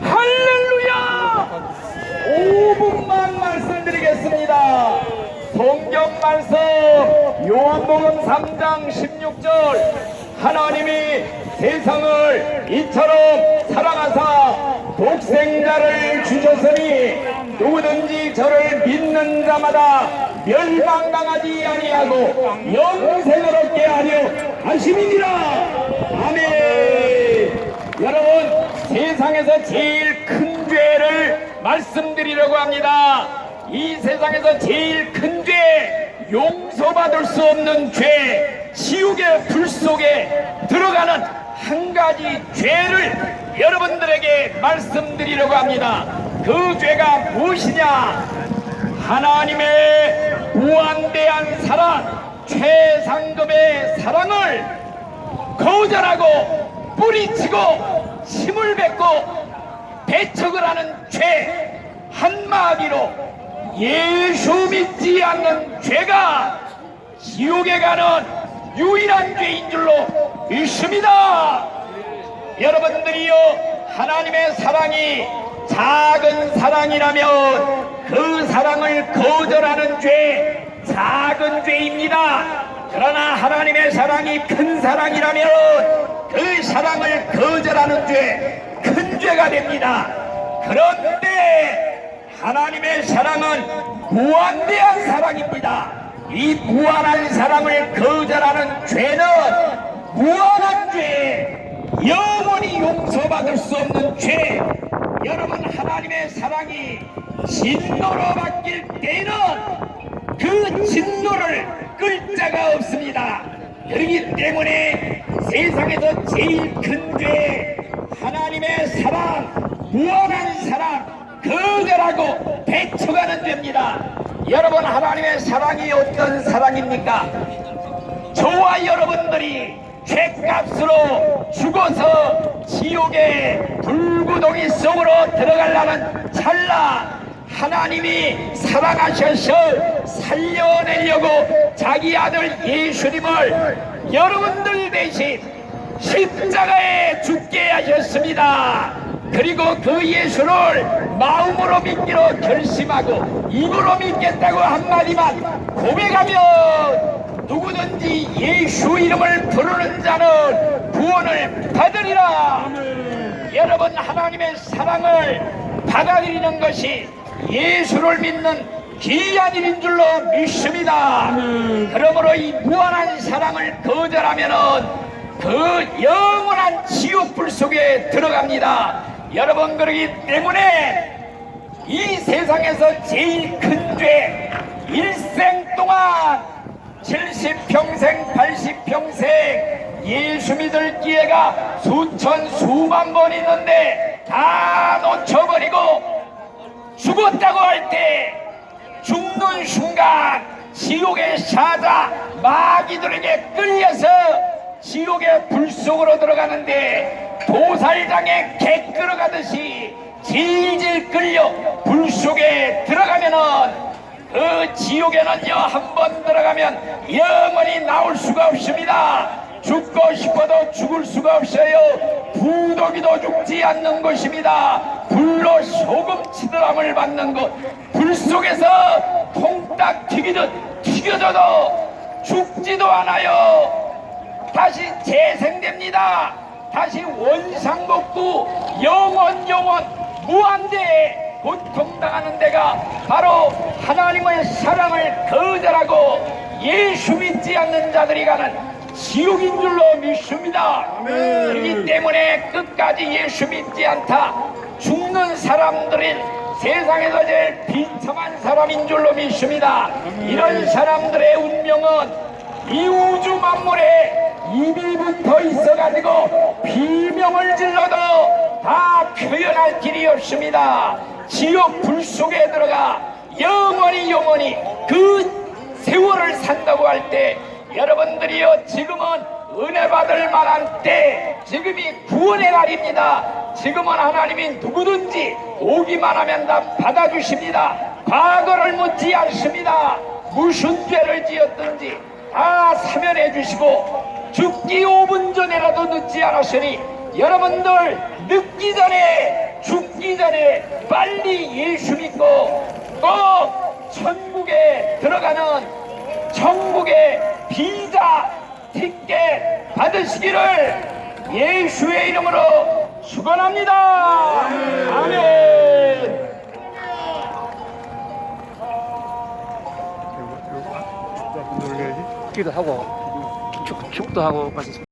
할렐루야! 5분만 말씀드리겠습니다. 성경 말씀 요한복음 3장 16절 하나님이 세상을 이처럼 사랑하사 독생자를 주셨으니 누구든지 저를 믿는 자마다 멸망당하지 아니하고 영생을 얻게 하려 하심이니라 아멘 여러분 세상에서 제일 큰 죄를 말씀드리려고 합니다. 이 세상에서 제일 큰 죄, 용서받을 수 없는 죄, 지옥의 불 속에 들어가는 한 가지 죄를 여러분들에게 말씀드리려고 합니다. 그 죄가 무엇이냐? 하나님의 무한대한 사랑, 최상급의 사랑을 거절하고 뿌리치고 힘을 뱉고 배척을 하는 죄 한마디로 예수 믿지 않는 죄가 지옥에 가는 유일한 죄인 줄로 믿습니다. 여러분들이요 하나님의 사랑이 작은 사랑이라면 그 사랑을 거절하는 죄 작은 죄입니다. 그러나 하나님의 사랑이 큰 사랑이라면 그 사랑을 거절하는 죄 큰 죄가 됩니다. 그런데 하나님의 사랑은 무한대한 사랑입니다. 이 무한한 사랑을 거절하는 죄는 무한한 죄, 영원히 용서받을 수 없는 죄. 여러분 하나님의 사랑이 진노로 바뀔 때는 그 진노를 끌 자가 없습니다. 그렇기 때문에 세상에서 제일 큰 죄, 하나님의 사랑, 무한한 사랑, 거절하고 배척하는 죄입니다. 여러분 하나님의 사랑이 어떤 사랑입니까? 저와 여러분들이 죄값으로 죽어서 지옥의 불구덩이 속으로 들어가려는 찰나 하나님이 사랑하셔서 살려내려고 자기 아들 예수님을 여러분들 대신 십자가에 죽게 하셨습니다. 그리고 그 예수를 마음으로 믿기로 결심하고 입으로 믿겠다고 한마디만 고백하면 누구든지 예수 이름을 부르는 자는 구원을 받으리라. 여러분 하나님의 사랑을 받아들이는 것이 예수를 믿는 귀한 일인 줄로 믿습니다. 그러므로 이 무한한 사랑을 거절하면은 그 영원한 지옥 불 속에 들어갑니다. 여러분 그러기 때문에 이 세상에서 제일 큰 죄, 일생 동안 70평생, 80평생 예수 믿을 기회가 수천, 수만 번 있는데 다 놓쳐버리고 죽었다고 할 때 죽는 순간 지옥의 사자 마귀들에게 끌려서 지옥의 불 속으로 들어가는데 도살장에 개 끌어가듯이 질질 끌려 불 속에 들어가면은 그 지옥에는요 한 번 들어가면 영원히 나올 수가 없습니다. 죽고 싶어도 죽을 수가 없어요. 부독이도 죽지 않는 것입니다. 불로 소금 치드람을 받는 것. 불 속에서 통딱 튀기듯 튀겨져도 죽지도 않아요. 다시 재생됩니다. 다시 원상복구 영원 영원 무한대 고통당하는 데가 바로 하나님의 사랑을 거절하고 예수 믿지 않는 자들이 가는 지옥인 줄로 믿습니다. 그렇기 때문에 끝까지 예수 믿지 않다 죽는 사람들은 세상에서 제일 비참한 사람인 줄로 믿습니다. 이런 사람들의 운명은 이 우주 만물에 입이 붙어 있어가지고 비명을 질러도 다 표현할 길이 없습니다. 지옥 불 속에 들어가 영원히 영원히 그 세월을 산다고 할 때 여러분들이요 지금은 은혜 받을 만한 때 지금이 구원의 날입니다. 지금은 하나님이 누구든지 오기만 하면 다 받아주십니다. 과거를 묻지 않습니다. 무슨 죄를 지었든지 다 사면해 주시고 죽기 5분 전에라도 늦지 않았으니 여러분들 늦기 전에 죽기 전에 빨리 예수 믿고 또 천국에 들어가는 천국의 비자 티켓 받으시기를 예수의 이름으로 축원합니다. 아멘. 기도 하고 축, 축도 하고